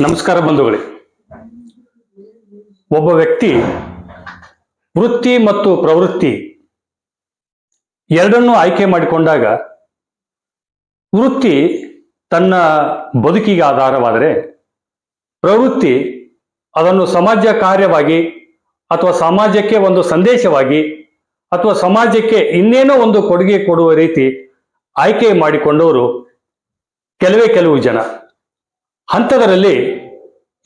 ನಮಸ್ಕಾರ ಬಂಧುಗಳೇ. ಒಬ್ಬ ವ್ಯಕ್ತಿ ವೃತ್ತಿ ಮತ್ತು ಪ್ರವೃತ್ತಿ ಎರಡನ್ನೂ ಆಯ್ಕೆ ಮಾಡಿಕೊಂಡಾಗ ವೃತ್ತಿ ತನ್ನ ಬದುಕಿಗೆ ಆಧಾರವಾದರೆ ಪ್ರವೃತ್ತಿ ಅದನ್ನು ಸಮಾಜ ಕಾರ್ಯವಾಗಿ ಅಥವಾ ಸಮಾಜಕ್ಕೆ ಒಂದು ಸಂದೇಶವಾಗಿ ಅಥವಾ ಸಮಾಜಕ್ಕೆ ಇನ್ನೇನೋ ಒಂದು ಕೊಡುಗೆ ಕೊಡುವ ರೀತಿ ಆಯ್ಕೆ ಮಾಡಿಕೊಂಡವರು ಕೆಲವೇ ಕೆಲವು ಜನ. ಅಂಥದರಲ್ಲಿ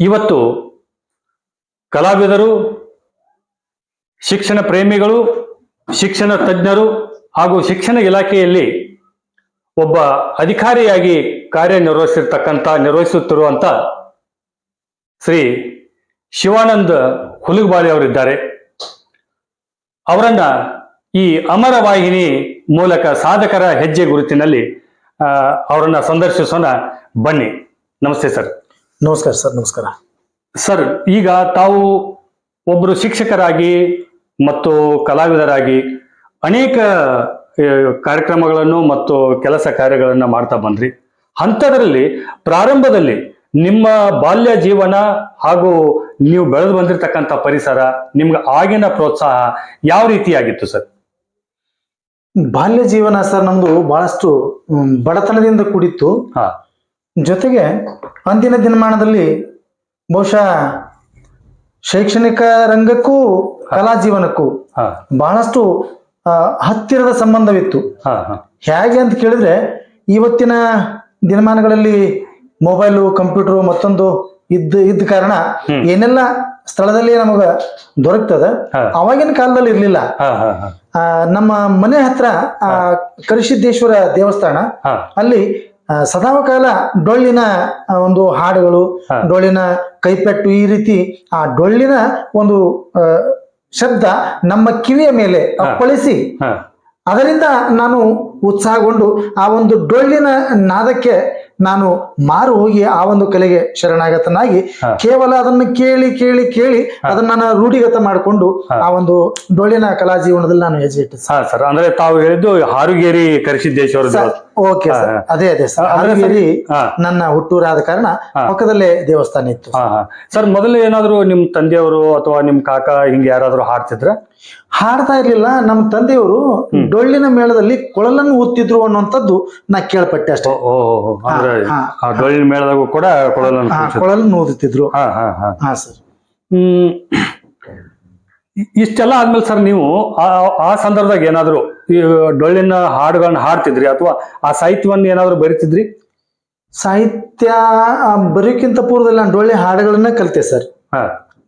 ಇವತ್ತು ಕಲಾವಿದರು, ಶಿಕ್ಷಣ ಪ್ರೇಮಿಗಳು, ಶಿಕ್ಷಣ ತಜ್ಞರು ಹಾಗೂ ಶಿಕ್ಷಣ ಇಲಾಖೆಯಲ್ಲಿ ಒಬ್ಬ ಅಧಿಕಾರಿಯಾಗಿ ಕಾರ್ಯನಿರ್ವಹಿಸಿರ್ತಕ್ಕಂಥ, ನಿರ್ವಹಿಸುತ್ತಿರುವಂಥ ಶ್ರೀ ಶಿವಾನಂದ ಹುಲುಗಬಾಳಿ ಅವರಿದ್ದಾರೆ. ಅವರನ್ನ ಈ ಅಮರ ವಾಹಿನಿ ಮೂಲಕ ಸಾಧಕರ ಹೆಜ್ಜೆ ಗುರುತಿನಲ್ಲಿ ಅವರನ್ನ ಸಂದರ್ಶಿಸೋಣ. ಬನ್ನಿ. ನಮಸ್ತೆ ಸರ್. ನಮಸ್ಕಾರ ಸರ್ ನಮಸ್ಕಾರ. ಸರ್ ಈಗ ತಾವು ಒಬ್ಬರು ಶಿಕ್ಷಕರಾಗಿ ಮತ್ತು ಕಲಾವಿದರಾಗಿ ಅನೇಕ ಕಾರ್ಯಕ್ರಮಗಳನ್ನು ಮತ್ತು ಕೆಲಸ ಕಾರ್ಯಗಳನ್ನು ಮಾಡ್ತಾ ಬಂದ್ರಿ. ಅಂಥದ್ರಲ್ಲಿ ಪ್ರಾರಂಭದಲ್ಲಿ ನಿಮ್ಮ ಬಾಲ್ಯ ಜೀವನ ಹಾಗೂ ನೀವು ಬೆಳೆದು ಬಂದಿರತಕ್ಕಂಥ ಪರಿಸರ ನಿಮ್ಗೆ ಆಗಿನ ಪ್ರೋತ್ಸಾಹ ಯಾವ ರೀತಿಯಾಗಿತ್ತು ಸರ್? ಬಾಲ್ಯ ಜೀವನ ಸರ್ ನಮ್ದು ಬಹಳಷ್ಟು ಬಡತನದಿಂದ ಕೂಡಿತ್ತು. ಜೊತೆಗೆ ಅಂದಿನ ದಿನಮಾನದಲ್ಲಿ ಬಹುಶಃ ಶೈಕ್ಷಣಿಕ ರಂಗಕ್ಕೂ ಕಲಾ ಜೀವನಕ್ಕೂ ಬಹಳಷ್ಟು ಹತ್ತಿರದ ಸಂಬಂಧವಿತ್ತು. ಹೇಗೆ ಅಂತ ಕೇಳಿದ್ರೆ ಇವತ್ತಿನ ದಿನಮಾನಗಳಲ್ಲಿ ಮೊಬೈಲು ಕಂಪ್ಯೂಟರ್ ಮತ್ತೊಂದು ಇದ್ದ ಇದ್ದ ಕಾರಣ. ಏನೆಲ್ಲ ಸ್ಥಳದಲ್ಲಿ ನಮಗ ದೊರಕ್ತದ. ಅವಾಗಿನ ಕಾಲದಲ್ಲಿ ಇರ್ಲಿಲ್ಲ. ನಮ್ಮ ಮನೆ ಹತ್ರ ಆ ಕರಿಸಿದ್ದೇಶ್ವರ ದೇವಸ್ಥಾನ ಅಲ್ಲಿ ಆ, ಸದಾಕಾಲ ಡೊಳ್ಳಿನ ಒಂದು ಹಾಡುಗಳು ಡೊಳ್ಳಿನ ಕೈಪೆಟ್ಟು ಈ ರೀತಿ ಆ ಡೊಳ್ಳಿನ ಒಂದು ಶಬ್ದ ನಮ್ಮ ಕಿವಿಯ ಮೇಲೆ ಅಪ್ಪಳಿಸಿ ಅದರಿಂದ ನಾನು ಉತ್ಸಾಹಗೊಂಡು ಆ ಒಂದು ಡೊಳ್ಳಿನ ನಾದಕ್ಕೆ ನಾನು ಮಾರು ಹೋಗಿ ಆ ಒಂದು ಕಲೆಗೆ ಶರಣಾಗತನಾಗಿ ಕೇವಲ ಅದನ್ನು ಕೇಳಿ ಕೇಳಿ ಕೇಳಿ ಅದನ್ನ ನಾನು ರೂಢಿಗತ ಮಾಡಿಕೊಂಡು ಆ ಒಂದು ಡೊಳ್ಳಿನ ಕಲಾ ಜೀವನದಲ್ಲಿ ನಾನು ಹೆಜ್ಜೆ ಇಟ್ಟೆ ಹಾ ಸರ್ ಅಂದ್ರೆ ತಾವು ಹೇಳಿದ್ದು ಹಾರುಗೇರಿ ಕರಿಸಿದ್ದೇಶ್ವರ ಓಕೆ ಅದೇ ಅದೇ ಸರ್. ಹಾರುಗೇರಿ. ನನ್ನ ಹುಟ್ಟೂರಾದ ಕಾರಣ. ಪಕ್ಕದಲ್ಲೇ ದೇವಸ್ಥಾನ ಇತ್ತು. ಸರ್ ಮೊದಲು ಏನಾದ್ರು ನಿಮ್ ತಂದೆಯವರು ಅಥವಾ ನಿಮ್ ಕಾಕ ಹಿಂಗ ಯಾರಾದ್ರೂ ಹಾಡ್ತಿದ್ರ? ಹಾಡ್ತಾ ಇರ್ಲಿಲ್ಲ ನಮ್ಮ ತಂದೆಯವರು ಡೊಳ್ಳಿನ ಮೇಳದಲ್ಲಿ ಕೊಳಲನ್ನು ಓದ್ತಿದ್ರು ಅನ್ನುವಂಥದ್ದು ನಾ ಕೇಳ್ಪಟ್ಟೆ ಅಷ್ಟೇ. ಡೊಳ್ಳಿನ ಮೇಳದಾಗೂ ಕೂಡ ಕೊಳಲನ್ನು ಓದುತ್ತಿದ್ರು ಹಾ ಹಾ ಹಾ. ಹಾ ಸರ್. ಹ್ಮ್. ಇಷ್ಟೆಲ್ಲ ಆದ್ಮೇಲೆ ಸರ್ ನೀವು ಆ ಸಂದರ್ಭದಾಗ ಏನಾದ್ರು ಈ ಡೊಳ್ಳಿನ ಹಾಡುಗಳನ್ನ ಹಾಡ್ತಿದ್ರಿ ಅಥವಾ ಆ ಸಾಹಿತ್ಯವನ್ನ ಏನಾದ್ರು ಬರಿತಿದ್ರಿ? ಸಾಹಿತ್ಯ ಬರೀಕ್ಕಿಂತ ಪೂರ್ವದಲ್ಲಿ ನಾನು ಡೊಳ್ಳಿ ಹಾಡುಗಳನ್ನ ಕಲಿತೆ ಸರ್. ಹಾ.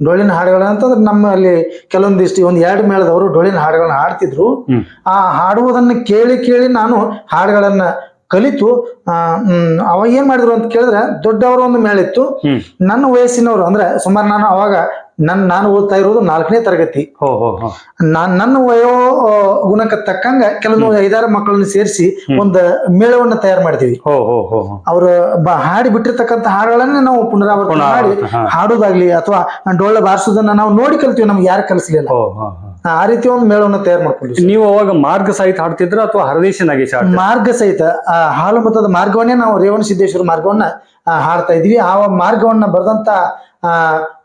ಡೊಳ್ಳಿನ ಹಾಡುಗಳ ಅಂತಂದ್ರೆ ನಮ್ಮಲ್ಲಿ ಕೆಲವೊಂದಿಷ್ಟು ಒಂದು ಎರಡು ಮೇಳದವರು ಡೊಳ್ಳಿನ ಹಾಡುಗಳನ್ನ ಹಾಡ್ತಿದ್ರು. ಆ ಹಾಡುವುದನ್ನು ಕೇಳಿ ಕೇಳಿ ನಾನು ಹಾಡುಗಳನ್ನ ಕಲಿತು ಅವಾಗ ಏನ್ ಮಾಡಿದ್ರು ಅಂತ ಕೇಳಿದ್ರೆ ದೊಡ್ಡವರು ಒಂದು ಮೇಳಿತ್ತು. ನನ್ನ ವಯಸ್ಸಿನವರು ಅಂದ್ರೆ ಸುಮಾರು ನಾನು ಅವಾಗ ನನ್ ನಾನು ಓದ್ತಾ ಇರೋದು ನಾಲ್ಕನೇ ತರಗತಿ. ನಾನ್ ನನ್ನ ವಯೋ ಗುಣಕ್ಕೆ ತಕ್ಕಂಗ ಕೆಲವು ಐದಾರು ಮಕ್ಕಳನ್ನ ಸೇರಿಸಿ ಒಂದು ಮೇಳವನ್ನ ತಯಾರು ಮಾಡ್ತೀವಿ. ಅವರು ಹಾಡಿ ಬಿಟ್ಟಿರ್ತಕ್ಕಂಥ ಹಾಡುಗಳನ್ನ ನಾವು ಪುನರಾವರ್ತನೆ ಮಾಡಿ ಹಾಡೋದಾಗ್ಲಿ ಅಥವಾ ಡೊಳ್ಳ ಬಾರಿಸೋದನ್ನ ನಾವು ನೋಡಿ ಕಲ್ತೀವಿ ನಮ್ಗೆ ಯಾರು ಕಲಿಸ್ಲಿಲ್ಲ. ಆ ರೀತಿ ಒಂದು ಮೇಳವನ್ನ ತಯಾರು ಮಾಡ್ಕೊಂಡ್ವಿ ನೀವು ಅವಾಗ ಮಾರ್ಗ ಸಹಿತ ಹಾಡ್ತಿದ್ರ ಅಥವಾ ಹರದೇಶ ನಾಗೇಶ ಮಾರ್ಗ ಸಹಿತ ಆ ಹಾಲು ಮತದ ಮಾರ್ಗವನ್ನೇ ನಾವು ರೇವಣ ಸಿದ್ದೇಶ್ವರ ಮಾರ್ಗವನ್ನ ಹಾಡ್ತಾ ಇದ್ವಿ ಆ ಮಾರ್ಗವನ್ನ ಬರೆದಂತ ಆ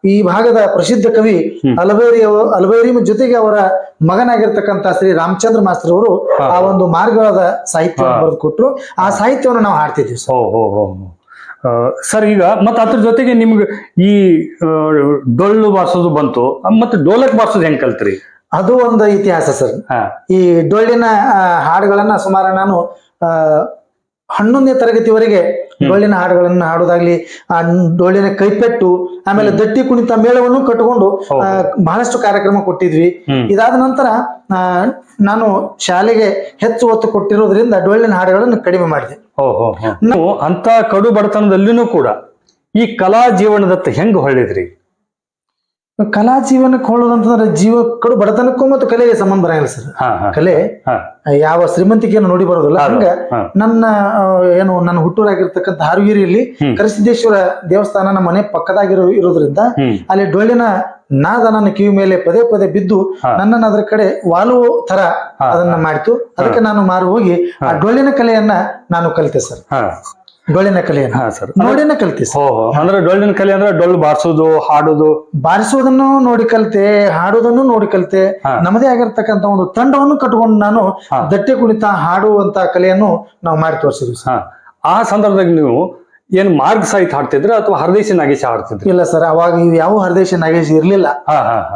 ಈ ಭಾಗದ ಪ್ರಸಿದ್ಧ ಕವಿ ಅಲಬೇರಿ ಅಲಬೇರಿ ಜೊತೆಗೆ ಅವರ ಮಗನಾಗಿರ್ತಕ್ಕಂತ ಶ್ರೀ ರಾಮಚಂದ್ರ ಮಾಸ್ತರ್ ಅವರು ಆ ಒಂದು ಮಾರ್ಗದ ಸಾಹಿತ್ಯವನ್ನು ಬರೆದು ಕೊಟ್ರು ಆ ಸಾಹಿತ್ಯವನ್ನು ನಾವು ಹಾಡ್ತಿದ್ವಿ ಸರ್. ಈಗ ಮತ್ತೆ ಅದ್ರ ಜೊತೆಗೆ ನಿಮ್ಗೆ ಈ ಡೊಳ್ಳು ಬಾರಿಸೋದು ಬಂತು. ಮತ್ತೆ ಡೋಲಕ್ ಬಾರ್ಸೋದು ಹೆಂಗ್ ಕಲ್ತ್ರಿ? ಅದು ಒಂದು ಇತಿಹಾಸ ಸರ್. ಈ ಡೊಳ್ಳಿನ ಹಾಡುಗಳನ್ನ ಸುಮಾರು ನಾನು ಆ, ಹನ್ನೊಂದನೇ ತರಗತಿವರೆಗೆ ಡೊಳ್ಳಿನ ಹಾಡುಗಳನ್ನ ಹಾಡೋದಾಗ್ಲಿ ಆ ಡೊಳ್ಳಿನ ಕೈಪೆಟ್ಟು ಆಮೇಲೆ ದಟ್ಟಿ ಕುಣಿತ ಮೇಳವನ್ನು ಕಟ್ಟಿಕೊಂಡು ಆ, ಬಹಳಷ್ಟು ಕಾರ್ಯಕ್ರಮ ಕೊಟ್ಟಿದ್ವಿ. ಇದಾದ ನಂತರ ಆ, ನಾನು ಶಾಲೆಗೆ ಹೆಚ್ಚು ಒತ್ತು ಕೊಟ್ಟಿರೋದ್ರಿಂದ ಡೊಳ್ಳಿನ ಹಾಡುಗಳನ್ನು ಕಡಿಮೆ ಮಾಡಿದೆ. ಅಂತ ಕಡು ಬಡತನದಲ್ಲಿನೂ ಕೂಡ ಈ ಕಲಾ ಜೀವನದತ್ತ ಹೆಂಗ್ ಹೊಳ್ಳಿದ್ರಿ? ಕಲಾ ಜೀವನಕ್ಕೆ ಹೋಳೋದಂತಂದ್ರೆ ಜೀವ ಕಡು ಬಡತನಕ್ಕೂ ಮತ್ತು ಕಲೆಗೆ ಸಂಬಂಧ ಬರಂಗಿಲ್ಲ ಸರ್. ಕಲೆ ಯಾವ ಶ್ರೀಮಂತಿಕೆಯನ್ನು ನೋಡಿ ಬರೋದಿಲ್ಲ. ಹಂಗ ನನ್ನ ಏನು ನನ್ನ ಹುಟ್ಟೂರಾಗಿರ್ತಕ್ಕಂಥ ಹಾರಗಿರಿಯಲ್ಲಿ ಇಲ್ಲಿ ಕರಿಸಿದ್ದೇಶ್ವರ ದೇವಸ್ಥಾನ ನಮ್ಮ ಮನೆ ಪಕ್ಕದಾಗಿರೋ ಇರೋದ್ರಿಂದ ಅಲ್ಲಿ ಡೊಳ್ಳಿನ ನಾದ ನನ್ನ ಕಿವಿ ಮೇಲೆ ಪದೇ ಪದೇ ಬಿದ್ದು. ನನ್ನನ್ನು ಅದರ ಕಡೆ ವಾಲುವ ತರ ಅದನ್ನ ಮಾಡಿತು. ಅದಕ್ಕೆ ನಾನು ಮಾರು ಹೋಗಿ ಆ ಡೊಳ್ಳಿನ ಕಲೆಯನ್ನ ನಾನು ಕಲಿತೆ ಸರ್. ಡೊಳ್ಳಿನ ಕಲೆ ಹಾ ಸರ್. ನೋಡಿನ ಕಲ್ತಿ ಸರ್. ಓಹೋ ಅಂದ್ರೆ ಡೊಳ್ಳಿನ ಕಲೆ ಅಂದ್ರೆ ಡೊಳ್ಳು ಬಾರಿಸೋದು ಹಾಡೋದು. ಬಾರಿಸೋದನ್ನು ನೋಡಿ ಕಲ್ತೆ ಹಾಡೋದನ್ನು ನೋಡಿ ಕಲ್ತೆ. ಹಾ. ನಮ್ಮದೇ ಆಗಿರ್ತಕ್ಕಂಥ ಒಂದು ತಂಡವನ್ನು ಕಟ್ಕೊಂಡು ನಾನು ಹಾ. ದಟ್ಟೆ ಕುಣಿತ ಹಾಡುವಂತ ಕಲೆಯನ್ನು ನಾವು ಮಾಡಿ ತೋರಿಸಿದ್ವಿ ಸರ್. ಹಾ. ಆ ಸಂದರ್ಭದಲ್ಲಿ ನೀವು ಏನ್ ಮಾರ್ಗ ಸಹಿತ ಹಾಡ್ತಿದ್ರ ಅಥವಾ ಹರದೇಶಿ ನಾಗೇಶ ಹಾಡ್ತಿದ್ರು? ಇಲ್ಲ ಸರ್ ಅವಾಗ ಇವು ಯಾವ ಹರದೇಶ ನಾಗೇಶ್ ಇರ್ಲಿಲ್ಲ.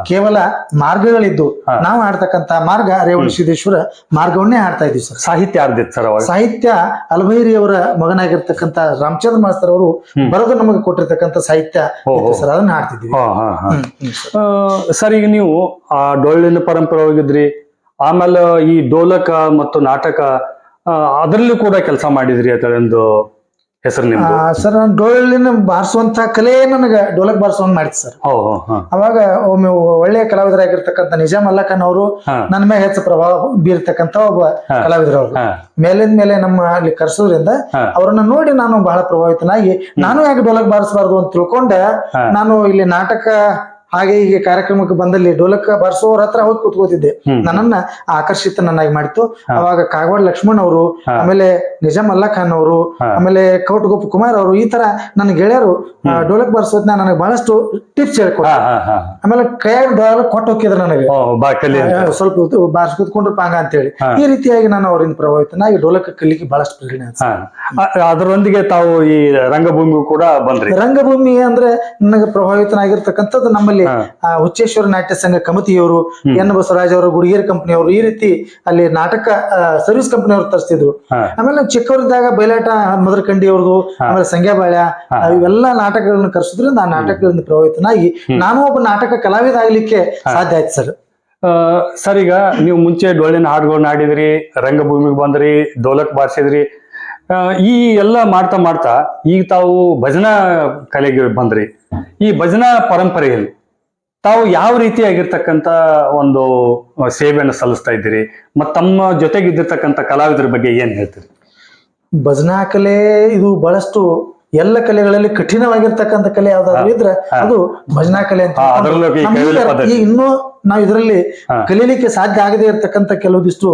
ಕೇವಲ ಮಾರ್ಗಗಳಿದ್ದು. ನಾವು ಆಡ್ತಕ್ಕಂತ ಮಾರ್ಗ ರೇವಣ ಸಿದ್ದೇಶ್ವರ ಮಾರ್ಗವನ್ನೇ ಹಾಡ್ತಾ ಇದ್ವಿ ಸರ್. ಸಾಹಿತ್ಯ ಹಾಡ್ದಿತ್ತು ಸರ್ ಅವಾಗ? ಸಾಹಿತ್ಯ ಅಲ್ಬೈರಿ ಅವರ ಮಗನಾಗಿರ್ತಕ್ಕಂತ ರಾಮಚಂದ್ರ ಮಾಸ್ತರ್ ಅವರು ಬರೆದು ನಮಗೆ ಕೊಟ್ಟಿರ್ತಕ್ಕಂತ ಸಾಹಿತ್ಯ. ಸರ್ ಅದನ್ನ ಹಾಡ್ತಿದ್ವಿ. ಸರ್. ಈಗ ನೀವು ಆ ಡೊಳ್ಳಿನ ಪರಂಪರೆ ಹೋಗಿದ್ರಿ ಆಮೇಲೆ ಈ ಡೋಲಕ ಮತ್ತು ನಾಟಕ ಅದರಲ್ಲೂ ಕೂಡ ಕೆಲಸ ಮಾಡಿದ್ರಿ ಅಂತ ಒಂದು ಹೆಸರು ಆ, ನಿಮ್ದು? ಸರ್ ನಾನು ಡೊಳ್ಳಿನ ಬಾರಿಸುವಂತ ಕಲೆ ನನಗೆ ಡೋಲಕ್ ಬಾರಿಸುವಂಗ್ ಮಾಡಿತ್ತು ಸರ್. ಅವಾಗ ಒಮ್ಮೆ ಒಳ್ಳೆಯ ಕಲಾವಿದರಾಗಿರ್ತಕ್ಕಂಥ ನಿಜಾಮ್ ಅಲ್ಲಖಾನ್ ಅವರು ಹಾ. ನನ್ನ ಮೇಲೆ ಹೆಚ್ಚು ಪ್ರಭಾವ ಬೀರ್ತಕ್ಕಂಥ ಒಬ್ಬ ಕಲಾವಿದರ ಕಲಾವಿದರು ಅವರು. ಹಾ. ಮೇಲಿಂದ ಮೇಲೆ ನಮ್ಮ ಅಲ್ಲಿ ಕರ್ಸೋದ್ರಿಂದ. ಅವರನ್ನ ನೋಡಿ ನಾನು ಬಹಳ ಪ್ರಭಾವಿತನಾಗಿ ನಾನು ಯಾಕೆ ಡೋಲಕ್ ಬಾರಿಸಬಾರ್ದು ಅಂತ ತಿಳ್ಕೊಂಡ. ನಾನು ಇಲ್ಲಿ ನಾಟಕ ಹಾಗೆ ಹೀಗೆ ಕಾರ್ಯಕ್ರಮಕ್ಕೆ ಬಂದಲ್ಲಿ ಡೋಲಕ್ ಬರ್ಸೋರ್ ಹತ್ರ ಹೋಗಿ ಕೂತ್ಕೋತಿದ್ದೆ. ನನ್ನನ್ನ ಆಕರ್ಷಿತನನ್ನಾಗಿ ಮಾಡಿತು ಹಾ. ಅವಾಗ ಕಾಗವಾಡ ಲಕ್ಷ್ಮಣ್ ಅವರು ಆಮೇಲೆ ನಿಜಾಮ್ ಅಲ್ಲಾ ಖಾನ್ ಅವರು ಆಮೇಲೆ ಕೌಟ್ ಗೋಪ್ ಕುಮಾರ್ ಅವರು ಈ ತರ ನನ್ನ ಗೆಳೆಯರು ಡೋಲಕ್ ಬರ್ಸೋದ್ನ ನನಗೆ ಬಹಳಷ್ಟು ಟಿಪ್ಸ್ ಹೇಳ್ಕೊಟ್ರು. ಹಾ ಹಾ ಹಾ. ಆಮೇಲೆ ಕೈಯಾಗ ಡೋಲಕ್ ಕೊಟ್ಟು ಹೋಗಿದ್ರು ನನಗೆ. ಸ್ವಲ್ಪ ಹೊತ್ತು ಬಾರ್ಸ್ ಕೂತ್ಕೊಂಡ್ರು ಪಾಂಗ ಅಂತ ಹೇಳಿ ಈ ರೀತಿಯಾಗಿ ನಾನು ಅವರಿಂದ ಪ್ರಭಾವಿತನಾಗಿ ಡೋಲಕ್ ಕಲಿಕೆ ಬಹಳಷ್ಟು ಪ್ರೇರಣೆ. ಅದರೊಂದಿಗೆ ತಾವು ಈ ರಂಗಭೂಮಿ ಕೂಡ ಬಂದ್ರಿ. ರಂಗಭೂಮಿ ಅಂದ್ರೆ ನನಗೆ ಪ್ರಭಾವಿತನಾಗಿರ್ತಕ್ಕಂಥದ್ದು ನಮ್ಮಲ್ಲಿ ಆ, ಹುಚ್ಚೇಶ್ವರ ನಾಟ್ಯ ಸಂಘ ಕಮತಿಯವರು ಎನ್ ಬಸವರಾಜ್ ಅವರು ಗುಡಿಗೇರಿ ಕಂಪನಿಯವರು ಈ ರೀತಿ ಅಲ್ಲಿ ನಾಟಕ ಸರ್ವಿಸ್ ಕಂಪನಿಯವರು ತರಿಸ್ತಿದ್ರು. ಹಾ. ಆಮೇಲೆ ನಾವು ಚಿಕ್ಕವರಿದ್ದಾಗ ಬಯಲಾಟ ಮದರಕಂಡಿ ಅವ್ರದ್ದು ಆಮೇಲೆ ಸಂಗ್ಯಾ ಬಾಳ್ಯ ಇವೆಲ್ಲ ನಾಟಕಗಳನ್ನ ಕರ್ಸಿದ್ರಿಂದ ಆ ನಾಟಕಗಳಿಂದ ಪ್ರಭಾವಿತನಾಗಿ ನಾನು ಒಬ್ಬ ನಾಟಕ ಕಲಾವಿದ ಆಗ್ಲಿಕ್ಕೆ ಸಾಧ್ಯ ಆಯ್ತು ಸರ್. ಸರ್ ಈಗ ನೀವು ಮುಂಚೆ ಡೊಳ್ಳಿನ ಹಾಡುಗಳನ್ನ ಆಡಿದ್ರಿ ರಂಗಭೂಮಿಗೆ ಬಂದ್ರಿ ಡೋಲಕ್ ಬಾರಿಸಿದ್ರಿ ಆ, ಈ ಎಲ್ಲ ಮಾಡ್ತಾ ಮಾಡ್ತಾ ಈಗ ತಾವು ಭಜನಾ ಕಲೆಗೆ ಬಂದ್ರಿ. ಈ ಭಜನಾ ಪರಂಪರೆಯಲ್ಲಿ ತಾವು ಯಾವ ರೀತಿಯಾಗಿರ್ತಕ್ಕಂಥ ಒಂದು ಸೇವೆಯನ್ನು ಸಲ್ಲಿಸ್ತಾ ಇದ್ದೀರಿ? ಮತ್ತು ತಮ್ಮ ಜೊತೆಗಿದ್ದಿರ್ತಕ್ಕಂಥ ಕಲಾವಿದರ ಬಗ್ಗೆ ಏನು ಹೇಳ್ತೀರಿ? ಭಜನಾ ಕಲೆ ಇದು ಬಹಳಷ್ಟು ಎಲ್ಲ ಕಲೆಗಳಲ್ಲಿ ಕಠಿಣವಾಗಿರ್ತಕ್ಕಂಥ ಕಲೆ ಯಾವ್ದಾದ್ರು ಇದ್ರೆ ಅದು ಭಜನಾ ಕಲೆ ಅಂತ ಈ ಇನ್ನೂ ನಾವು ಇದರಲ್ಲಿ. ಕಲೀಲಿಕ್ಕೆ ಸಾಧ್ಯ ಆಗದೆ ಇರತಕ್ಕಂತ ಕೆಲವೊಂದಿಷ್ಟು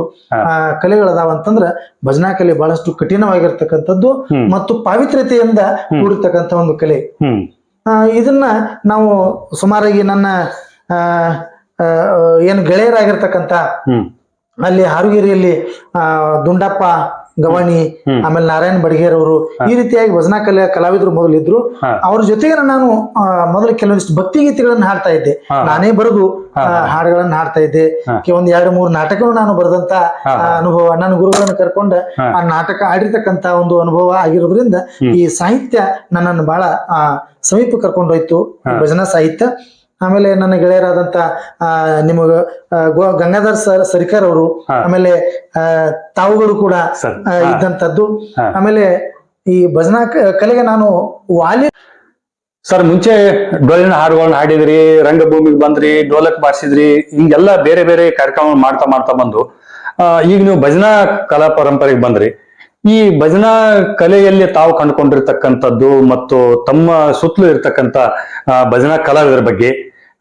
ಆ ಕಲೆಗಳು ಅದಾವ ಅಂತಂದ್ರ ಭಜನಾ ಕಲೆ ಬಹಳಷ್ಟು ಕಠಿಣವಾಗಿರ್ತಕ್ಕಂಥದ್ದು ಮತ್ತು ಪಾವಿತ್ರ್ಯತೆಯಿಂದ ಕೂಡಿರ್ತಕ್ಕಂಥ ಒಂದು ಕಲೆ. ಇದನ್ನ ನಾವು ಸುಮಾರಾಗಿ ನನ್ನ ಏನು ಗೆಳೆಯರಾಗಿರ್ತಕ್ಕಂಥ ಅಲ್ಲಿ ಹಾರುಗಿರಿಯಲ್ಲಿ ದುಂಡಪ್ಪ ಗವಾಣಿ. ಆಮೇಲೆ ನಾರಾಯಣ ಬಡಗೇರ್ ಅವರು ಈ ರೀತಿಯಾಗಿ ಭಜನಾ ಕಲೆ ಕಲಾವಿದರು ಮೊದಲು ಇದ್ರು ಅವ್ರ ಜೊತೆಗೆ ನಾನು ಮೊದಲು ಕೆಲವೊಂದಿಷ್ಟು ಭಕ್ತಿ ಗೀತೆಗಳನ್ನ ಹಾಡ್ತಾ ಇದ್ದೆ. ನಾನೇ ಬರೆದು ಹಾಡುಗಳನ್ನ ಹಾಡ್ತಾ ಇದ್ದೆ. ಕೆಲವೊಂದು ಒಂದ್ ಎರಡು ಮೂರು ನಾಟಕಗಳು ನಾನು ಬರೆದಂತ ಅನುಭವ ನನ್ನ ಗುರುಗಳನ್ನ ಕರ್ಕೊಂಡ ಆ ನಾಟಕ ಆಡಿರ್ತಕ್ಕಂತ ಒಂದು ಅನುಭವ ಆಗಿರೋದ್ರಿಂದ ಈ ಸಾಹಿತ್ಯ ನನ್ನನ್ನು ಬಹಳ ಆ, ಸಮೀಪ ಕರ್ಕೊಂಡೋಯ್ತು. ಭಜನಾ ಸಾಹಿತ್ಯ. ಆಮೇಲೆ ನನ್ನ ಗೆಳೆಯರಾದಂತ ಆ, ನಿಮಗ ಗೋ- ಗಂಗಾಧರ್ ಸರ್ ಸರಿಕರ್ ಅವರು ಆಮೇಲೆ ತಾವುಗಳು ಕೂಡ ಹಾ. ಆಮೇಲೆ ಈ ಭಜನಾ ಕಲೆಗೆ ನಾನು ವಾಲಿ ಸರ್ ಮುಂಚೆ ಡೊಳ್ಳಿನ ಹಾಡುಗಳನ್ನ ಹಾಡಿದ್ರಿ ರಂಗಭೂಮಿಗೆ ಬಂದ್ರಿ ಡೋಲಕ್ ಬಾರಿಸಿದ್ರಿ ಹಿಂಗೆಲ್ಲ ಬೇರೆ ಬೇರೆ ಕಾರ್ಯಕ್ರಮ ಮಾಡ್ತಾ ಮಾಡ್ತಾ ಬಂದು ಆ, ಈಗ ನೀವು ಭಜನಾ ಕಲಾ ಪರಂಪರೆಗೆ ಬಂದ್ರಿ. ಈ ಭಜನಾ ಕಲೆಯಲ್ಲಿ ತಾವು ಕಂಡುಕೊಂಡಿರ್ತಕ್ಕಂಥದ್ದು ಮತ್ತು ತಮ್ಮ ಸುತ್ತಲೂ ಇರ್ತಕ್ಕಂಥ ಭಜನಾ ಕಲಾವಿದರ ಬಗ್ಗೆ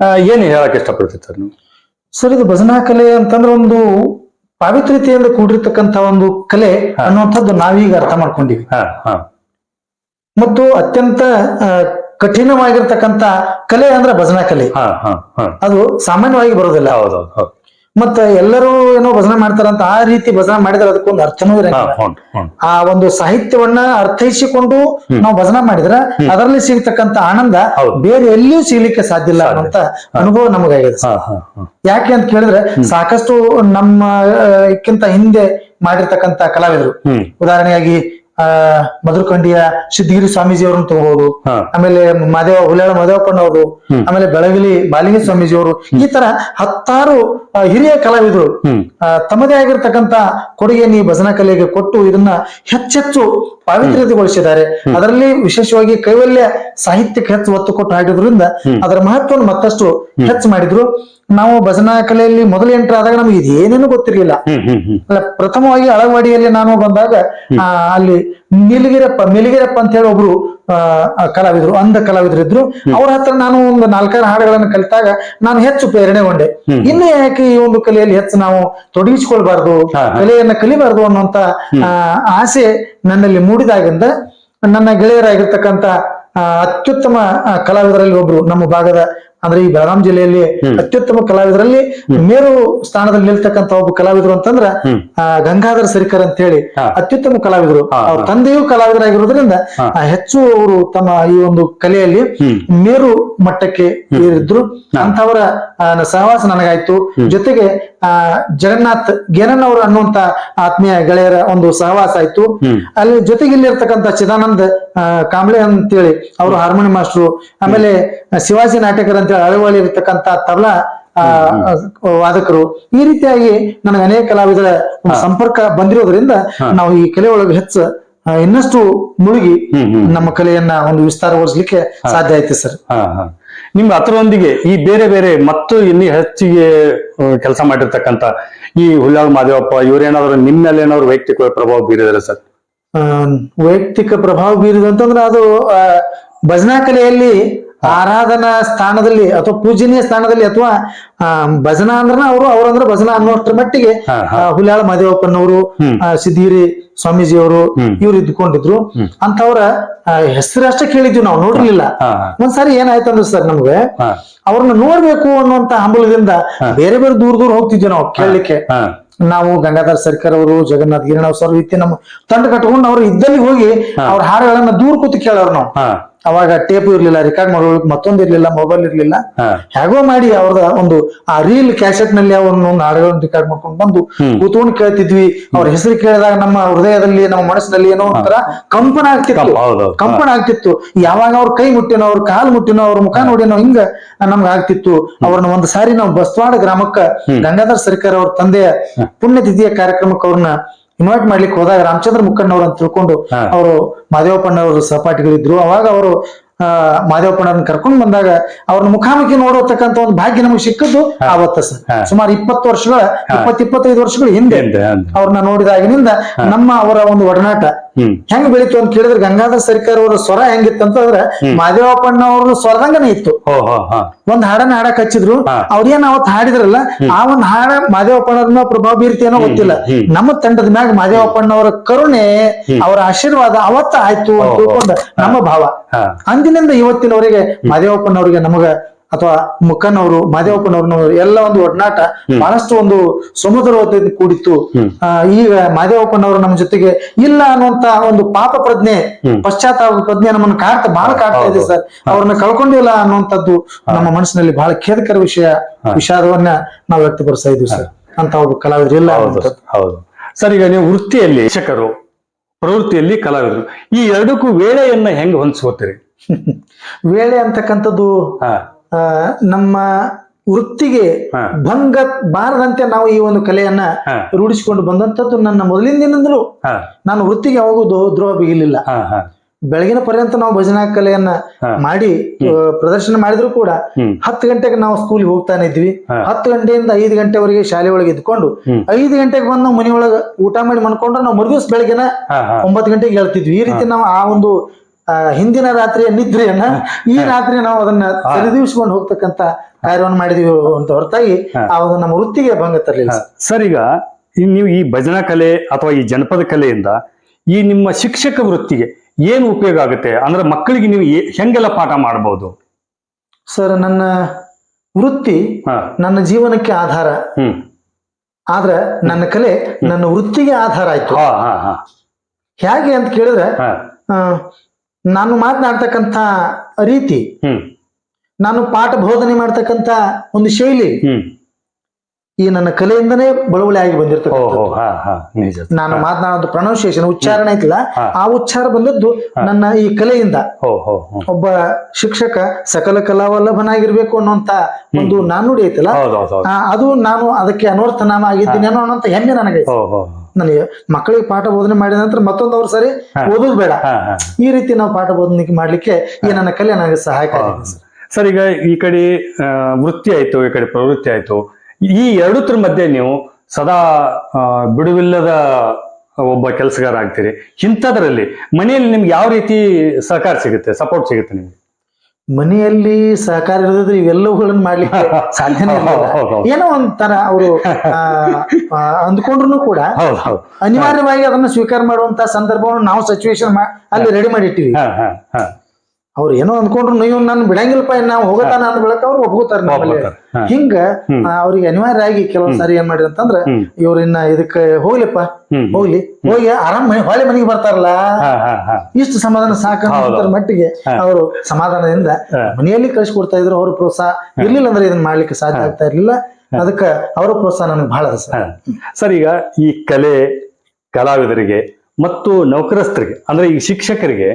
ಏನ್ ಹೇಳಕ್ ಇಷ್ಟಪಡ್ತೀರಿ ಸರ್ ನೀವು? ಸರ್ ಇದು ಭಜನಾ ಕಲೆ ಅಂತಂದ್ರೆ ಒಂದು ಪಾವಿತ್ರ್ಯತೆಯಿಂದ ಕೂಡಿರ್ತಕ್ಕಂಥ ಒಂದು ಕಲೆ ಅನ್ನುವಂಥದ್ದು ನಾವೀಗ ಅರ್ಥ ಮಾಡ್ಕೊಂಡಿವಿ. ಹಾ ಹಾ. ಮತ್ತು ಅತ್ಯಂತ ಕಠಿಣವಾಗಿರ್ತಕ್ಕಂತ ಕಠಿಣವಾಗಿರ್ತಕ್ಕಂಥ ಕಲೆ ಅಂದ್ರೆ ಭಜನಾ ಕಲೆ. ಹಾ ಹಾ ಹಾ. ಅದು ಸಾಮಾನ್ಯವಾಗಿ ಬರೋದಿಲ್ಲ. ಹೌದೌದು ಹೌದು. ಮತ್ತ ಎಲ್ಲರೂ ಏನೋ ಭಜನೆ ಮಾಡ್ತಾರಂತ ಆ ರೀತಿ ಭಜನೆ ಮಾಡಿದ್ರೆ ಅದಕ್ಕೊಂದು ಅರ್ಥನೂ ಇರಂಗಿಲ್ಲ. ಆ ಒಂದು ಸಾಹಿತ್ಯವನ್ನ ಅರ್ಥೈಸಿಕೊಂಡು ನಾವು ಭಜನೆ ಮಾಡಿದ್ರೆ ಅದರಲ್ಲಿ ಸಿಗ್ತಕ್ಕಂತ ಆನಂದ. ಬೇರೆ ಎಲ್ಲಿಯೂ ಸಿಗ್ಲಿಕ್ಕೆ ಸಾಧ್ಯ ಇಲ್ಲ ಅಂತ ಅನುಭವ ನಮಗಾಗಿದೆ. ಯಾಕೆ ಅಂತ ಕೇಳಿದ್ರೆ ಸಾಕಷ್ಟು ನಮ್ಮ ಇಕ್ಕಿಂತ ಕ್ಕಿಂತ ಹಿಂದೆ ಮಾಡಿರ್ತಕ್ಕಂತ ಕಲಾವಿದರು. ಉದಾಹರಣೆಯಾಗಿ ಆ ಮಧುರಕಂಡಿಯ ಸಿದ್ಧಗಿರಿ ಸ್ವಾಮೀಜಿ ಅವ್ರನ್ನ ತಗೋಬಹುದು ಆಮೇಲೆ ಮಾದೇವ ಹುಲ್ಯಾಳ ಮಾದೇವಪ್ಪಣ್ಣ ಅವರು. ಆಮೇಲೆ ಬೆಳಗಲಿ ಬಾಲಿಂಗ ಸ್ವಾಮೀಜಿ ಅವರು ಈ ತರ ಹತ್ತಾರು ಹಿರಿಯ ಕಲಾವಿದರು. ತಮ್ಮದೇ ಆಗಿರ್ತಕ್ಕಂತ ಕೊಡುಗೆಯನ್ನು ಈ ಭಜನಾ ಕಲೆಗೆ ಕೊಟ್ಟು ಇದನ್ನ ಹೆಚ್ಚೆಚ್ಚು ಪಾವಿತ್ರ್ಯತೆಗೊಳಿಸಿದ್ದಾರೆ ಅದರಲ್ಲಿ ವಿಶೇಷವಾಗಿ ಕೈವಲ್ಯ ಸಾಹಿತ್ಯಕ್ಕೆ ಹೆಚ್ಚು ಒತ್ತು ಕೊಟ್ಟು ಹಾಡಿದ್ರಿಂದ ಅದರ ಮಹತ್ವವನ್ನು ಮತ್ತಷ್ಟು ಹೆಚ್ಚು ಮಾಡಿದ್ರು. ನಾವು ಭಜನಾ ಕಲೆಯಲ್ಲಿ ಮೊದಲು ಎಂಟರ್ ಆದಾಗ ನಮಗೆ ಇದೇನೇನು ಗೊತ್ತಿರಲಿಲ್ಲ. ಪ್ರಥಮವಾಗಿ ಅಳವಾಡಿಯಲ್ಲಿ ನಾನು ಬಂದಾಗ ಆ, ಅಲ್ಲಿ ನೀಲಗಿರಪ್ಪ ಮಿಲಿಗಿರಪ್ಪ ಅಂತ ಹೇಳಿ ಒಬ್ರು ಕಲಾವಿದರು ಅಂಧ ಕಲಾವಿದರು ಇದ್ರು. ಅವ್ರ ಹತ್ರ ನಾನು ಒಂದು ನಾಲ್ಕಾರು ಹಾಡುಗಳನ್ನು ಕಲಿತಾಗ ನಾನು ಹೆಚ್ಚು ಪ್ರೇರಣೆಗೊಂಡೆ ಇನ್ನು ಯಾಕೆ ಈ ಒಂದು ಕಲೆಯಲ್ಲಿ ಹೆಚ್ಚು ನಾವು ತೊಡಗಿಸಿಕೊಳ್ಬಾರ್ದು. ಕಲೆಯನ್ನ ಕಲಿಬಾರ್ದು ಅನ್ನುವಂತ ಆಸೆ ನನ್ನಲ್ಲಿ ಮೂಡಿದಾಗಿಂದ ನನ್ನ ಗೆಳೆಯರಾಗಿರ್ತಕ್ಕಂಥ ಆ, ಅತ್ಯುತ್ತಮ ಕಲಾವಿದರಲ್ಲಿ ಒಬ್ರು ನಮ್ಮ ಭಾಗದ ಅಂದ್ರೆ ಈ ಬೆಳಗಾಂ ಜಿಲ್ಲೆಯಲ್ಲಿ ಅತ್ಯುತ್ತಮ ಕಲಾವಿದರಲ್ಲಿ ಮೇರು ಸ್ಥಾನದಲ್ಲಿ ನಿಲ್ತಕ್ಕಂತ ಒಬ್ಬ ಕಲಾವಿದರು ಅಂತಂದ್ರ ಗಂಗಾಧರ ಸರಿಕರ್ ಅಂತ ಹೇಳಿ. ಅತ್ಯುತ್ತಮ ಕಲಾವಿದರು. ಅವ್ರ. ತಂದೆಯೂ ಕಲಾವಿದರಾಗಿರೋದ್ರಿಂದ ಆ, ಹೆಚ್ಚು ಅವರು ತಮ್ಮ ಈ ಒಂದು ಕಲೆಯಲ್ಲಿ ಮೇರು ಮಟ್ಟಕ್ಕೆ ಏರಿದ್ರು. ಅಂತವರ ಸಹವಾಸ ನನಗಾಯ್ತು. ಜೊತೆಗೆ ಆ ಜಗನ್ನಾಥ್ ಗೆನನ್ ಅವರು ಅನ್ನುವಂತ ಆತ್ಮೀಯ ಗೆಳೆಯರ ಒಂದು ಸಹವಾಸ ಆಯ್ತು. ಅಲ್ಲಿ ಜೊತೆಗೆ ಇಲ್ಲಿ ಇರ್ತಕ್ಕಂಥ ಚಿದಾನಂದ್ ಆ, ಕಾಂಬ್ಳೆ ಅಂತೇಳಿ ಅವರು ಹಾರ್ಮೋನಿಯಂ ಮಾಸ್ಟ್ರು ಆಮೇಲೆ ಶಿವಾಜಿ ನಾಟಕರ್ ಅಂತೇಳಿ ಅಳವಳಿ ಇರತಕ್ಕಂತ ತಬಲಾ ವಾದಕರು ಈ ರೀತಿಯಾಗಿ ನನಗೆ ಅನೇಕ ಕಲಾವಿದರ ಸಂಪರ್ಕ ಬಂದಿರೋದ್ರಿಂದ ನಾವು ಈ ಕಲೆ ಒಳಗೆ ಹೆಚ್ಚು ಇನ್ನಷ್ಟು ಮುಳುಗಿ. ನಮ್ಮ ಕಲೆಯನ್ನ ಒಂದು ವಿಸ್ತಾರಗೊಳಿಸ್ಲಿಕ್ಕೆ ಸಾಧ್ಯ ಆಯ್ತು ಸರ್. ನಿಮ್ಮ ಅದರೊಂದಿಗೆ ಈ ಬೇರೆ ಬೇರೆ ಮತ್ತು ಇನ್ನೂ ಹೆಚ್ಚಿಗೆ ಕೆಲಸ ಮಾಡಿರ್ತಕ್ಕಂತ ಈ ಹುಲ್ಲಾಳ್ ಮಾದೇವಪ್ಪ ಇವ್ರೇನಾದ್ರು ನಿಮ್ಮ ಮೇಲೆ ಏನಾದ್ರು ವೈಯಕ್ತಿಕ ಪ್ರಭಾವ ಬೀರಿದಾರೆ ಸರ್? ಆ, ವೈಯಕ್ತಿಕ ಪ್ರಭಾವ ಬೀರಿದಂತಂದ್ರೆ ಅದು ಭಜನಾ ಕಲೆಯಲ್ಲಿ ಆರಾಧನಾ ಸ್ಥಾನದಲ್ಲಿ ಅಥವಾ ಪೂಜನೀಯ ಸ್ಥಾನದಲ್ಲಿ ಅಥವಾ ಆ, ಭಜನಾ ಅಂದ್ರ ಅವರು ಅವರಂದ್ರ ಭಜನಾ ಅನ್ನೋಷ್ಟ್ರ ಮಟ್ಟಿಗೆ ಹುಲ್ಯಾಳ ಮಾದೇವಪ್ಪನವರು ಹ್ಮ್. ಆ, ಸಿದ್ದಿಗಿರಿ ಸ್ವಾಮೀಜಿ ಅವರು ಹ್ಮ್. ಇವ್ರು ಇದ್ಕೊಂಡಿದ್ರು ಅಂತವ್ರ ಹೆಸರಷ್ಟೇ ಕೇಳಿದ್ವಿ ನಾವು ನೋಡಿರ್ಲಿಲ್ಲ ಒಂದ್ಸಾರಿ ಏನಾಯ್ತು ಅಂದ್ರೆ ಏನಾಯ್ತಂದ್ರೆ ಸರ್ ನಮ್ಗೆ ಅವ್ರನ್ನ ನೋಡ್ಬೇಕು ಅನ್ನುವಂತ ಹಂಬಲದಿಂದ ಬೇರೆ ಬೇರೆ ದೂರ ದೂರ ಹೋಗ್ತಿದ್ವಿ ನಾವು ಕೇಳಲಿಕ್ಕೆ. ನಾವು ಗಂಗಾಧರ್ ಸರ್ಕಾರ ಅವರು ಜಗನ್ನಾಥ್ ಗಿರಿನಾಥ್ ಸರ್ ಇತ್ತಿ ನಮ್ಮ ತಂಡ ಕಟ್ಕೊಂಡು ಅವ್ರು ಇದ್ದಲ್ಲಿ ಹೋಗಿ ಅವ್ರ ಹಾಡುಗಳನ್ನ ದೂರ ಕೂತು ಕೇಳೋರು ನಾವು. ಅವಾಗ ಟೇಪ್ ಇರ್ಲಿಲ್ಲ ರೆಕಾರ್ಡ್ ಮಾಡೋಳಕ್ ಮತ್ತೊಂದು ಇರ್ಲಿಲ್ಲ ಮೊಬೈಲ್ ಇರ್ಲಿಲ್ಲ. ಹೇಗೋ ಮಾಡಿ ಅವ್ರದ ಒಂದು ಆ ರೀಲ್ ಕ್ಯಾಸೆಟ್ನಲ್ಲಿ ಅವನು ಒಂದು ಹಾಡುಗಳನ್ನ ರೆಕಾರ್ಡ್ ಮಾಡ್ಕೊಂಡು ಬಂದು ಕೂತ್ಕೊಂಡು ಕೇಳ್ತಿದ್ವಿ. ಅವ್ರ ಹೆಸರು ಕೇಳಿದಾಗ ನಮ್ಮ ಹೃದಯದಲ್ಲಿ ನಮ್ಮ ಮನಸ್ಸಿನಲ್ಲಿ ಏನೋ ಒಂಥರ ಕಂಪನ ಆಗ್ತಿತ್ತು. ಕಂಪ- ಕಂಪನ ಆಗ್ತಿತ್ತು. ಯಾವಾಗ ಅವ್ರ ಕೈ ಮುಟ್ಟಿನೋ ಅವ್ರ ಕಾಲು ಮುಟ್ಟಿನೋ ಅವ್ರ ಮುಖ ನೋಡಿನೋ ಹಿಂಗ ನಮ್ಗೆ ಆಗ್ತಿತ್ತು. ಅವ್ರನ್ನ ಒಂದು ಸಾರಿ ನಾವು ಬಸ್ವಾಡ ಗ್ರಾಮಕ್ಕ ಗಂಗಾಧರ್ ಸರ್ಕಾರ ಅವ್ರ ತಂದೆಯ ಪುಣ್ಯತಿಥಿಯ ಕಾರ್ಯಕ್ರಮಕ್ಕೆ ಅವ್ರನ್ನ ಇನ್ವೈಟ್ ಮಾಡ್ಲಿಕ್ಕೆ ಹೋದಾಗ ರಾಮಚಂದ್ರ ಮುಖಂಡವ್ರು ಅಂತ ತಿಳ್ಕೊಂಡು. ಅವರು ಮಾದೇವಪ್ಪಣ್ಣವರು ಸಹಪಾಠಿಗಳಿದ್ರು ಅವಾಗ ಅವರು ಆ ಮಾದೇವಪ್ಪಣ್ಣವ್ರನ್ನ ಕರ್ಕೊಂಡು ಬಂದಾಗ ಅವ್ರನ್ನ ಮುಖಾಮುಖಿ ನೋಡತಕ್ಕಂತ ಒಂದು ಭಾಗ್ಯ ನಮಗೆ ಸಿಕ್ಕದ್ದು ಆವತ್ತ ಸರ್. ಸುಮಾರು ಇಪ್ಪತ್ತು ವರ್ಷಗಳ ಇಪ್ಪತ್ ಇಪ್ಪತ್ತೈದು ವರ್ಷಗಳ ಹಿಂದೆ. ಅವ್ರನ್ನ ನೋಡಿದಾಗಿನಿಂದ ನಮ್ಮ ಅವರ ಒಂದು ಒಡನಾಟ ಹೆಂಗ್ ಬೆಳೀತು ಅಂತ ಕೇಳಿದ್ರೆ ಗಂಗಾಧರ್ ಸರ್ಕಾರ ಅವರ ಸ್ವರ ಹೆಂಗಿತ್ತು ಅಂತಂದ್ರೆ ಮಾದೇವಪ್ಪಣ್ಣ ಅವ್ರ ಸ್ವರದಂಗನೇ ಇತ್ತು. ಒಂದ್ ಹಾಡನ್ನ ಹಾಡಕ್ ಹಚ್ಚಿದ್ರು. ಅವ್ರೇನ ಅವತ್ ಹಾಡಿದ್ರಲ್ಲ ಆ ಒಂದ್ ಹಾಡ ಮಾದೇವಪ್ಪಣ್ಣವ್ರನ್ನ ಪ್ರಭಾವ ಬೀರ್ತೇನೋ ಏನೋ ಗೊತ್ತಿಲ್ಲ. ನಮ್ಮ ತಂಡದ ಮ್ಯಾಗ ಮಾದೇವಪ್ಪಣ್ಣವರ ಕರುಣೆ ಅವರ ಆಶೀರ್ವಾದ ಅವತ್ತ ಆಯ್ತು ಅಂತ. ತಿಳ್ಕೊಂಡ ನಮ್ಮ ಭಾವ. ಅಂದಿನಿಂದ ಇವತ್ತಿನವರೆಗೆ ಮಾದೇವಪ್ಪನವರಿಗೆ ನಮಗ ಅಥವಾ ಮುಖನವರು ಮಾದೇವಪ್ಪನವ್ರನವರು ಎಲ್ಲ ಒಂದು ಒಡನಾಟ ಬಹಳಷ್ಟು ಒಂದು ಸಮುದ್ರವತೆ ಕೂಡಿತ್ತು. ಈಗ ಮಾದೇವಪ್ಪನವರು ನಮ್ಮ ಜೊತೆಗೆ ಇಲ್ಲ ಅನ್ನುವಂತ ಒಂದು ಪಾಪ ಪ್ರಜ್ಞೆ. ಪಶ್ಚಾತ್ತಾಪ ಪ್ರಜ್ಞೆ ನಮ್ಮನ್ನ ಕಾಡ್ತಾ ಬಹಳ ಕಾಡ್ತಾ ಇದೆ ಸರ್. ಅವ್ರನ್ನ ಕಳ್ಕೊಂಡಿಲ್ಲ ಅನ್ನುವಂಥದ್ದು ನಮ್ಮ ಮನಸ್ಸಿನಲ್ಲಿ ಬಹಳ ಖೇದಕರ ವಿಷಯ ವಿಷಾದವನ್ನ ನಾವು ವ್ಯಕ್ತಪಡಿಸ್ತಾ ಇದ್ವಿ ಸರ್. ಅಂತ ಒಬ್ಬ ಕಲಾವಿದ್ರು ಇಲ್ಲ ಹೌದು ಸರ್ ಈಗ ನೀವು ವೃತ್ತಿಯಲ್ಲಿ ಶಿಕ್ಷಕರು ಪ್ರವೃತ್ತಿಯಲ್ಲಿ ಕಲಾವಿದರು ಈ ಎರಡಕ್ಕೂ ವೇಳೆಯನ್ನ ಹೆಂಗ್ ಹೊಂದಿಸ್ಕೋತೀರಿ? ವೇಳೆ ಅಂತಕ್ಕಂಥದ್ದು ನಮ್ಮ ವೃತ್ತಿಗೆ ಭಂಗ ಬಾರದಂತೆ ನಾವು ಈ ಒಂದು ಕಲೆಯನ್ನ ರೂಢಿಸಿಕೊಂಡು ಬಂದಂತದ್ದು ನನ್ನ ಮೊದಲಿನ ದಿನದಿಂದಲೂ ನಾನು ವೃತ್ತಿಗೆ ಯಾವಾಗೂ ದೋ- ದ್ರೋಹ ಬಿಗಿಲಿಲ್ಲ ಬೆಳಗಿನ ಪರ್ಯಂತ ನಾವು ಭಜನಾ ಕಲೆಯನ್ನ ಮಾಡಿ ಪ್ರದರ್ಶನ ಮಾಡಿದ್ರು ಕೂಡ ಹತ್ತು ಗಂಟೆಗೆ ನಾವು ಸ್ಕೂಲ್ಗೆ ಹೋಗ್ತಾನೆ ಇದ್ವಿ. ಹತ್ತು ಗಂಟೆಯಿಂದ ಐದು ಗಂಟೆವರೆಗೆ ಶಾಲೆ ಒಳಗೆ ಇದ್ಕೊಂಡು. ಐದು ಗಂಟೆಗೆ ಬಂದು ನಾವು ಮನೆಯೊಳಗೆ ಊಟ ಮಾಡಿ ಮನ್ಕೊಂಡ್ರೆ ನಾವು ಮರುದಿವ್ಸ ಹಾ ಒಂಬತ್ತು ಗಂಟೆಗೆ ಹೇಳ್ತಿದ್ವಿ. ಈ ರೀತಿ ನಾವು ಆ ಒಂದು ಹಿಂದಿನ ರಾತ್ರಿಯ ನಿದ್ರೆಯನ್ನ ಈ ರಾತ್ರಿ ನಾವು ಅದನ್ನ ಸರಿದೂಗಿಸ್ಕೊಂಡು ಹೋಗ್ತಕ್ಕಂತ ಕಾರ್ಯವನ್ನು ಮಾಡಿದೀವಿ ಅಂತ ಹೊರತಾಗಿ ಅದು ನಮ್ಮ ವೃತ್ತಿಗೆ ಭಂಗ ತರಲಿಲ್ಲ ಸರ್. ಈಗ ನೀವು ಈ ಭಜನಾ ಕಲೆ ಅಥವಾ ಈ ಜನಪದ ಕಲೆಯಿಂದ ಈ ನಿಮ್ಮ ಶಿಕ್ಷಕ ವೃತ್ತಿಗೆ ಏನು ಉಪಯೋಗ ಆಗುತ್ತೆ? ಅಂದ್ರೆ ಮಕ್ಕಳಿಗೆ ನೀವು ಹೆಂಗೆಲ್ಲ ಪಾಠ ಮಾಡಬಹುದು ಸರ್ ನನ್ನ ವೃತ್ತಿ ನನ್ನ ಜೀವನಕ್ಕೆ ಆಧಾರ. ಆದ್ರೆ ನನ್ನ ಕಲೆ ನನ್ನ ವೃತ್ತಿಗೆ ಆಧಾರ ಆಯ್ತು. ಹೇಗೆ ಅಂತ ಕೇಳಿದ್ರೆ ನಾನು ಮಾತನಾಡ್ತಕ್ಕಂಥ ರೀತಿ ನಾನು ಪಾಠ ಬೋಧನೆ ಮಾಡ್ತಕ್ಕಂಥ ಒಂದು ಶೈಲಿ ಈ ನನ್ನ ಕಲೆಯಿಂದನೇ ಬಳುವಳಿ ಆಗಿ ಬಂದಿರ್ತದೆ ನಾನು ಮಾತನಾಡೋದು ಪ್ರೊನೌನ್ಸಿಯೇಷನ್ ಉಚ್ಚಾರಣೆ ಐತಿಲ್ಲ ಆ ಉಚ್ಚಾರ ಬಂದದ್ದು ನನ್ನ ಈ ಕಲೆಯಿಂದ. ಒಬ್ಬ ಶಿಕ್ಷಕ ಸಕಲ ಕಲಾವಲ್ಲಭನಾಗಿರ್ಬೇಕು ಅನ್ನುವಂತ ಒಂದು ನಾನುಡಿ ಐತಲ್ಲ ಅದು ನಾನು ಅದಕ್ಕೆ ಅನವರ್ತನಾಮ ಆಗಿದ್ದೀನೇನೋ ಅನ್ನೋಂತ ಹೆಮ್ಮೆ ನನಗೆ. ನನಗೆ ಮಕ್ಕಳಿಗೆ ಪಾಠ ಬೋಧನೆ ಮಾಡಿದ ನಂತರ ಮತ್ತೊಂದು ಅವ್ರು ಸರಿ ಓದೋದು ಬೇಡ. ಈ ರೀತಿ ನಾವು ಪಾಠ ಬೋಧನೆ ಮಾಡ್ಲಿಕ್ಕೆ ಈ ನನ್ನ ಕಲೆ ನನಗೆ ಸಹಾಯಕ ಸರ್. ಈಗ ಈ ಕಡೆ ವೃತ್ತಿ ಆಯ್ತು ಈ ಕಡೆ ಪ್ರವೃತ್ತಿ ಆಯ್ತು. ಈ ಎರಡತ್ರ ಮಧ್ಯೆ ನೀವು ಸದಾ ಬಿಡುವಿಲ್ಲದ ಒಬ್ಬ ಕೆಲಸಗಾರ ಆಗ್ತೀರಿ. ಇಂಥದ್ರಲ್ಲಿ ಮನೆಯಲ್ಲಿ ನಿಮ್ಗೆ ಯಾವ ರೀತಿ ಸಹಕಾರ ಸಿಗುತ್ತೆ ಸಪೋರ್ಟ್ ಸಿಗುತ್ತೆ ನಿಮ್ಗೆ? ಮನೆಯಲ್ಲಿ ಸಹಕಾರ ಇರೋದ್ರೆ ಇವೆಲ್ಲವುಗಳನ್ನ ಮಾಡ್ಲಿಕ್ಕೆ ಸಾಧ್ಯನೇ ಇಲ್ಲ. ಏನೋ ಒಂಥರ ಅವರು ಅಂದ್ಕೊಂಡ್ರು ಕೂಡ ಹೌದು ಹೌದು. ಅನಿವಾರ್ಯವಾಗಿ ಅದನ್ನ ಸ್ವೀಕಾರ ಮಾಡುವಂತ ಸಂದರ್ಭವನ್ನು ನಾವು ಸಿಚುವೇಶನ್ ಅಲ್ಲಿ ರೆಡಿ ಮಾಡಿಟ್ಟಿವಿ. ಅವ್ರು ಏನೋ ಅನ್ಕೊಂಡ್ರು ನೀವು ನಾನು ಬಿಡಂಗಿಲ್ಲಪ್ಪ ನಾವು ಹೋಗತಾನ ಅಂತ ಬೆಳಕ ಅವ್ರು ಒಪ್ಕೋತಾರ. ಹಿಂಗ ಅವ್ರಿಗೆ ಅನಿವಾರ್ಯ ಆಗಿ ಕೆಲವೊಂದ್ ಸಾರಿ ಏನ್ ಮಾಡ್ರಿ ಅಂತಂದ್ರ ಹ್ಮ್. ಇವ್ರ ಇನ್ನ ಇದಕ್ಕೆ ಹೋಗ್ಲಿಪ್ಪ. ಹೋಗ್ಲಿ. ಹೋಗಿ ಆರಾಮ್ ಮನೆ ಹೊಳೆ ಮನೆಗೆ ಬರ್ತಾರಲ್ಲ. ಇಷ್ಟು ಸಮಾಧಾನ ಸಾಕು ಹೌದು. ಅನ್ನೋದ್ರ ಮಟ್ಟಿಗೆ. ಅವರು ಸಮಾಧಾನದಿಂದ. ಮನೆಯಲ್ಲಿ ಕಳಿಸ್ಕೊಡ್ತಾ ಇದ್ರು ಅವ್ರ ಪ್ರೋತ್ಸಾಹ ಇರ್ಲಿಲ್ಲ ಅಂದ್ರೆ ಇದನ್ನ ಮಾಡ್ಲಿಕ್ಕೆ ಸಾಧ್ಯ ಆಗ್ತಾ ಇರ್ಲಿಲ್ಲ. ಅದಕ್ಕ ಅವ್ರ ಪ್ರೋತ್ಸಾಹ ನನಗೆ ಬಹಳ ಸರ್. ಸರ್ ಈಗ ಈ ಕಲೆ ಕಲಾವಿದರಿಗೆ ಮತ್ತು ನೌಕರಸ್ಥರಿಗೆ ಅಂದ್ರೆ ಈ ಶಿಕ್ಷಕರಿಗೆ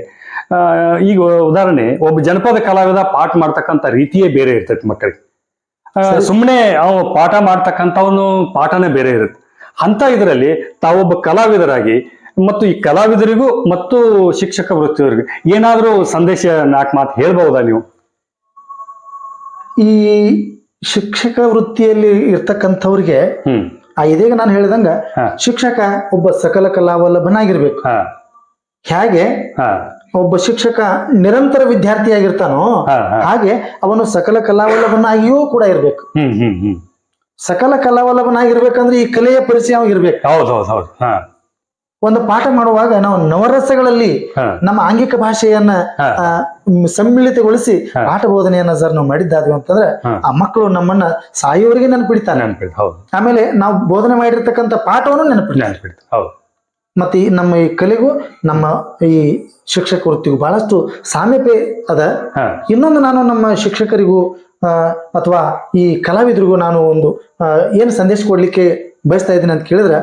ಈಗ ಉದಾಹರಣೆ ಒಬ್ಬ ಜನಪದ ಕಲಾವಿದ ಪಾಠ ಮಾಡ್ತಕ್ಕಂಥ ರೀತಿಯೇ ಬೇರೆ ಇರ್ತೈತಿ ಮಕ್ಕಳಿಗೆ. ಸುಮ್ಮನೆ ಅವ ಪಾಠ ಮಾಡ್ತಕ್ಕಂಥವನು ಪಾಠನೇ ಬೇರೆ ಇರುತ್ತೆ. ಅಂತ ಇದರಲ್ಲಿ ತಾವೊಬ್ಬ ಕಲಾವಿದರಾಗಿ ಮತ್ತು ಈ ಕಲಾವಿದರಿಗೂ ಮತ್ತು ಶಿಕ್ಷಕ ವೃತ್ತಿಯವರಿಗೂ ಏನಾದರೂ ಸಂದೇಶ ನಾಲ್ಕು ಮಾತು ಹೇಳ್ಬಹುದಾ ನೀವು? ಈ ಶಿಕ್ಷಕ ವೃತ್ತಿಯಲ್ಲಿ ಇರ್ತಕ್ಕಂಥವ್ರಿಗೆ ಹ್ಮ್. ಆ ಇದೀಗ ನಾನು ಹೇಳಿದಂಗ ಶಿಕ್ಷಕ ಒಬ್ಬ ಸಕಲ ಕಲಾವಲ್ಲಭನಾಗಿರ್ಬೇಕು. ಹೇಗೆ? ಹಾ. ಒಬ್ಬ ಶಿಕ್ಷಕ ನಿರಂತರ ವಿದ್ಯಾರ್ಥಿಯಾಗಿರ್ತಾನೋ ಹಾಗೆ ಅವನು ಸಕಲ ಕಲಾವಲ್ಲಭನಾಗಿಯೂ ಕೂಡ ಇರ್ಬೇಕು. ಸಕಲ ಕಲಾವಲ್ಲಭನಾಗಿರ್ಬೇಕಂದ್ರೆ ಈ ಕಲೆಯ ಪರಿಚಯ ಇರ್ಬೇಕು. ಒಂದು ಪಾಠ ಮಾಡುವಾಗ ನಾವು ನವರಸಗಳಲ್ಲಿ ನಮ್ಮ ಆಂಗಿಕ ಭಾಷೆಯನ್ನ ಸಮ್ಮಿಳಿತಗೊಳಿಸಿ ಪಾಠ ಬೋಧನೆಯನ್ನ ಸರ್ ನಾವು ಮಾಡಿದ್ದಾದ್ವಿ ಅಂತಂದ್ರೆ ಆ ಮಕ್ಕಳು ನಮ್ಮನ್ನ ಸಾಯೋರಿಗೆ ನೆನಪಿಡ್ತಾನೆ ಆಮೇಲೆ ನಾವು ಬೋಧನೆ ಮಾಡಿರ್ತಕ್ಕಂಥ ಪಾಠವನ್ನು ನೆನಪಿಡ್ತಾನೆ ನೆನ್ಪಿಡ್ತು ಹೌದು. ಮತ್ತೆ ಈ ನಮ್ಮ ಈ ಕಲೆಗೂ ನಮ್ಮ ಈ ಶಿಕ್ಷಕ ವೃತ್ತಿಗೂ ಬಹಳಷ್ಟು ಸಾಮ್ಯತೆ ಅದ. ಹಾ. ಇನ್ನೊಂದು ನಾನು ನಮ್ಮ ಶಿಕ್ಷಕರಿಗೂ ಅಥವಾ ಈ ಕಲಾವಿದರಿಗೂ ನಾನು ಒಂದು ಆ, ಏನು ಸಂದೇಶ ಕೊಡ್ಲಿಕ್ಕೆ ಬಯಸ್ತಾ ಇದ್ದೀನಿ ಅಂತ ಕೇಳಿದ್ರೆ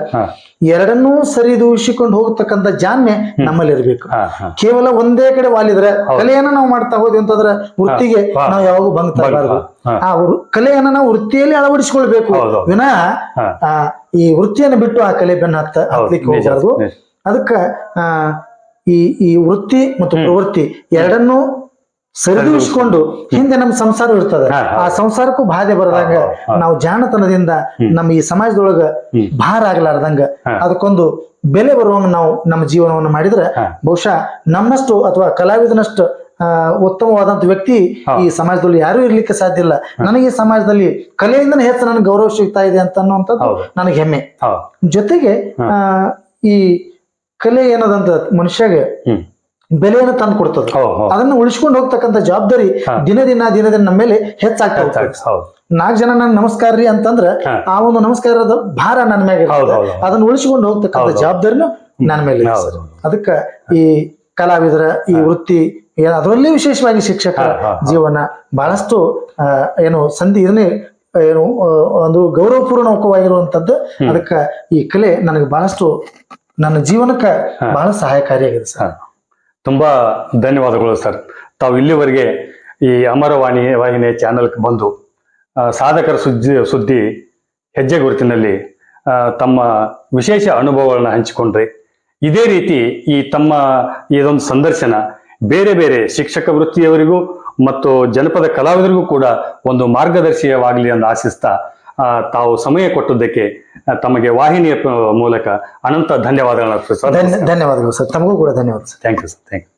ಎರಡನ್ನೂ ಸರಿದೂಷಿಕೊಂಡು ಹೋಗ್ತಕ್ಕಂತ ಜಾಣ್ಮೆ ನಮ್ಮಲ್ಲಿ ಇರಬೇಕು ಕೇವಲ ಒಂದೇ ಕಡೆ ವಾಲಿದ್ರೆ ಕಲೆಯನ್ನ ನಾವು ಮಾಡ್ತಾ ಹೋದ್ವಿ ಅಂತಂದ್ರೆ ವೃತ್ತಿಗೆ. ನಾವು ಯಾವಾಗೂ ಭಂಗ ತರಬಾರ್ದು. ಆ ಕಲೆಯನ್ನ ನಾವು ವೃತ್ತಿಯಲ್ಲಿ ಅಳವಡಿಸಿಕೊಳ್ಬೇಕು. ವಿನಾ ಆ, ಈ ವೃತ್ತಿಯನ್ನು ಬಿಟ್ಟು ಆ ಕಲೆ ಬೆನ್ನ ಹತ್ತ ಹತ್ತಲಿಕ್ಕೆ ಹತ್ಲಿಕ್ಕೆ ಹೋಗಬಾರ್ದು. ಅದಕ್ಕ ಈ ಈ ವೃತ್ತಿ ಮತ್ತು ಪ್ರವೃತ್ತಿ ಎರಡನ್ನೂ ಸರಿದೂಗಿಸ್ಕೊಂಡು ಹಿಂದೆ ನಮ್ಮ ಸಂಸಾರ ಇರ್ತದೆ. ಆ ಸಂಸಾರಕ್ಕೂ ಬಾಧೆ ಬರದಂಗ. ನಾವು ಜಾಣತನದಿಂದ ನಮ್ಮ ಈ ಸಮಾಜದೊಳಗ ಭಾರ ಆಗ್ಲಾರ್ದಂಗ. ಅದಕ್ಕೊಂದು ಬೆಲೆ ಬರುವಂಗ ನಾವು ನಮ್ಮ ಜೀವನವನ್ನು ಮಾಡಿದ್ರೆ. ಬಹುಶಃ ನಮ್ಮಷ್ಟು ಅಥವಾ ಕಲಾವಿದನಷ್ಟು ಆ, ಉತ್ತಮವಾದಂತ ವ್ಯಕ್ತಿ ಈ ಸಮಾಜದಲ್ಲಿ ಯಾರು ಇರ್ಲಿಕ್ಕೆ ಸಾಧ್ಯ ಇಲ್ಲ. ನನಗೆ ಈ ಸಮಾಜದಲ್ಲಿ ಕಲೆಯಿಂದನೇ ಹೆಚ್ಚು ನನಗೆ ಗೌರವ ಸಿಗ್ತಾ ಇದೆ ಅಂತ ಅನ್ನುವಂಥದ್ದು. ನನಗೆ ಹೆಮ್ಮೆ. ಜೊತೆಗೆ ಆ, ಈ ಕಲೆ ಏನದಂತ ಮನುಷ್ಯಗೆ ಬೆಲೆಯನ್ನು ತಂದು ಕೊಡ್ತದೆ. ಅದನ್ನ ಉಳಿಸ್ಕೊಂಡು ಹೋಗ್ತಕ್ಕಂತ ಜವಾಬ್ದಾರಿ ದಿನ ದಿನ ದಿನ ದಿನ ನಮ್ಮ ಮೇಲೆ ಹೆಚ್ಚಾಗ್ತಾ ನಾಲ್ಕು ಜನ ನನ್ ನಮಸ್ಕಾರ ರೀ ಅಂತಂದ್ರ ಆ ಒಂದು ನಮಸ್ಕಾರದ ಭಾರ ನನ್ನ ಮೇಲೆ. ಅದನ್ನ ಉಳಿಸ್ಕೊಂಡು ಹೋಗ್ತಕ್ಕಂಥ ಜವಾಬ್ದಾರಿನ ನನ್ನ ಮೇಲೆ. ಅದಕ್ಕ ಈ ಕಲಾವಿದರ ಈ ವೃತ್ತಿ ಅದರಲ್ಲಿ ವಿಶೇಷವಾಗಿ ಶಿಕ್ಷಕರ ಹಾ. ಜೀವನ ಬಹಳಷ್ಟು ಏನು ಸಂಧಿ ಇದನ್ನೇ ಏನು ಒಂದು ಗೌರವಪೂರ್ಣವಾಗಿರುವಂತದ್ದು ಅದಕ್ಕ ಈ ಕಲೆ ನನಗೆ ಬಹಳಷ್ಟು ನನ್ನ ಜೀವನಕ್ಕ ಬಹಳ ಸಹಾಯಕಾರಿಯಾಗಿದೆ ಸರ್. ತುಂಬಾ ಧನ್ಯವಾದಗಳು ಸರ್. ತಾವು ಇಲ್ಲಿವರೆಗೆ ಈ ಅಮರವಾಣಿ ವಾಹಿನಿ ಚಾನಲ್ಗೆ ಬಂದು ಸಾಧಕರ ಸುದ್ದಿ ಸುದ್ದಿ ಹೆಜ್ಜೆ ಗುರುತಿನಲ್ಲಿ ತಮ್ಮ ವಿಶೇಷ ಅನುಭವಗಳನ್ನು ಹಂಚಿಕೊಂಡ್ರಿ, ಇದೇ ರೀತಿ ಈ ತಮ್ಮ ಇದೊಂದು ಸಂದರ್ಶನ ಬೇರೆ ಬೇರೆ ಶಿಕ್ಷಕ ವೃತ್ತಿಯವರಿಗೂ ಮತ್ತು ಜನಪದ ಕಲಾವಿದರಿಗೂ ಕೂಡ ಒಂದು ಮಾರ್ಗದರ್ಶಿಯವಾಗಲಿ ಎಂದು ಆಶಿಸ್ತಾ ತಾವು ಸಮಯ ಕೊಟ್ಟದ್ದಕ್ಕೆ ತಮಗೆ ವಾಹಿನಿಯ ಮೂಲಕ ಅನಂತ ಧನ್ಯವಾದಗಳನ್ನು ಧನ್ಯವಾದಗಳು ಸರ್. ತಮಗೂ ಕೂಡ ಧನ್ಯವಾದ sir. Thank you sir thank you